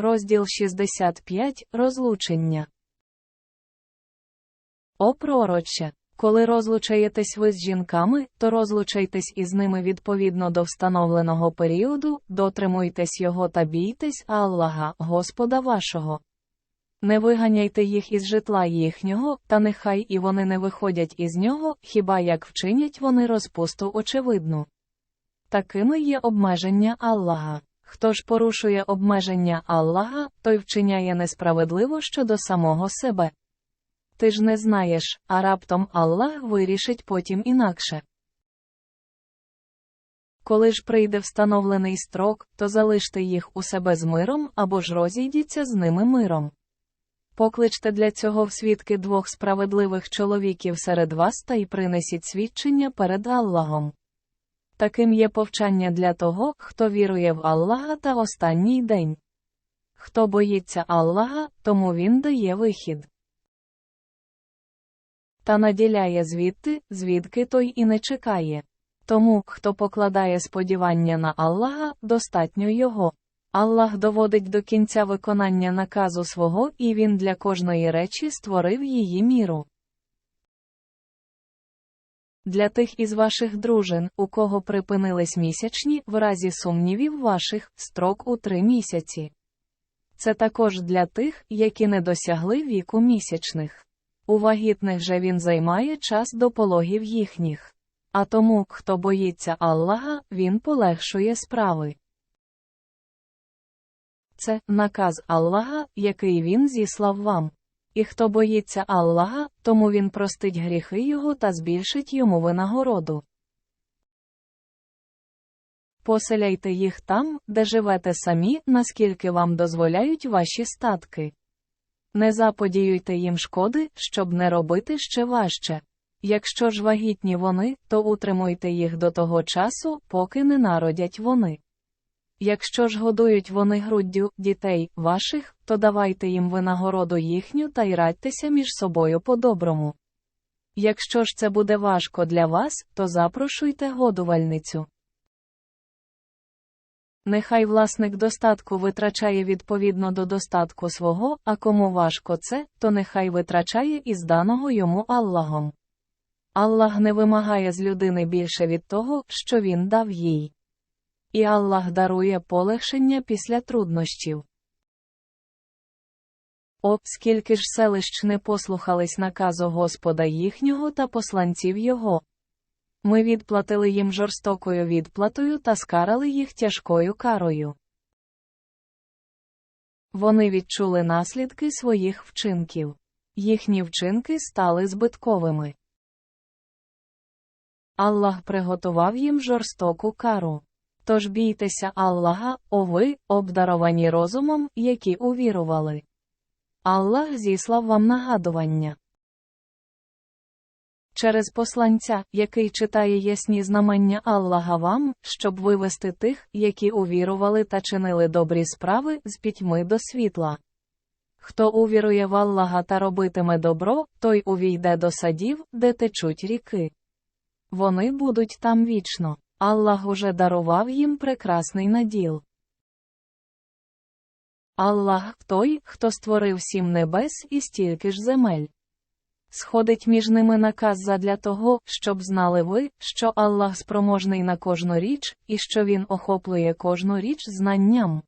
Розділ 65 Розлучення. О пророче! Коли розлучаєтесь ви з жінками, то розлучайтесь із ними відповідно до встановленого періоду, дотримуйтесь його та бійтесь Аллаха, Господа вашого. Не виганяйте їх із житла їхнього, та нехай і вони не виходять із нього, хіба як вчинять вони розпусту очевидну. Такими є обмеження Аллаха. Хто ж порушує обмеження Аллаха, той вчиняє несправедливо щодо самого себе. Ти ж не знаєш, а раптом Аллах вирішить потім інакше. Коли ж прийде встановлений строк, то залиште їх у себе з миром або ж розійдіться з ними миром. Покличте для цього в свідки двох справедливих чоловіків серед вас та й принесіть свідчення перед Аллахом. Таким є повчання для того, хто вірує в Аллаха та останній день. Хто боїться Аллаха, тому він дає вихід. Та наділяє звідти, звідки той і не чекає. Тому, хто покладає сподівання на Аллаха, достатньо його. Аллах доводить до кінця виконання наказу свого, і він для кожної речі створив її міру. Для тих із ваших дружин, у кого припинились місячні, в разі сумнівів ваших, строк у три місяці. Це також для тих, які не досягли віку місячних. У вагітних же він займає час до пологів їхніх. А тому, хто боїться Аллаха, він полегшує справи. Це наказ Аллаха, який він зіслав вам. І хто боїться Аллаха, тому він простить гріхи його та збільшить йому винагороду. Поселяйте їх там, де живете самі, наскільки вам дозволяють ваші статки. Не заподіюйте їм шкоди, щоб не робити ще важче. Якщо ж вагітні вони, то утримуйте їх до того часу, поки не народять вони. Якщо ж годують вони груддю дітей ваших, то давайте їм винагороду їхню та й радьтеся між собою по-доброму. Якщо ж це буде важко для вас, то запрошуйте годувальницю. Нехай власник достатку витрачає відповідно до достатку свого, а кому важко це, то нехай витрачає із даного йому Аллахом. Аллах не вимагає з людини більше від того, що він дав їй. І Аллах дарує полегшення після труднощів. О, скільки ж селищ не послухались наказу Господа їхнього та посланців Його. Ми відплатили їм жорстокою відплатою та скарали їх тяжкою карою. Вони відчули наслідки своїх вчинків. Їхні вчинки стали збитковими. Аллах приготував їм жорстоку кару. Тож бійтеся Аллаха, о ви, обдаровані розумом, які увірували. Аллах зіслав вам нагадування. Через посланця, який читає ясні знамення Аллаха вам, щоб вивести тих, які увірували та чинили добрі справи з пітьми до світла. Хто увірує в Аллаха та робитиме добро, той увійде до садів, де течуть ріки. Вони будуть там вічно. Аллах уже дарував їм прекрасний наділ. Аллах той, хто створив сім небес і стільки ж земель. Сходить між ними наказ задля того, щоб знали ви, що Аллах спроможний на кожну річ, і що Він охоплює кожну річ знанням.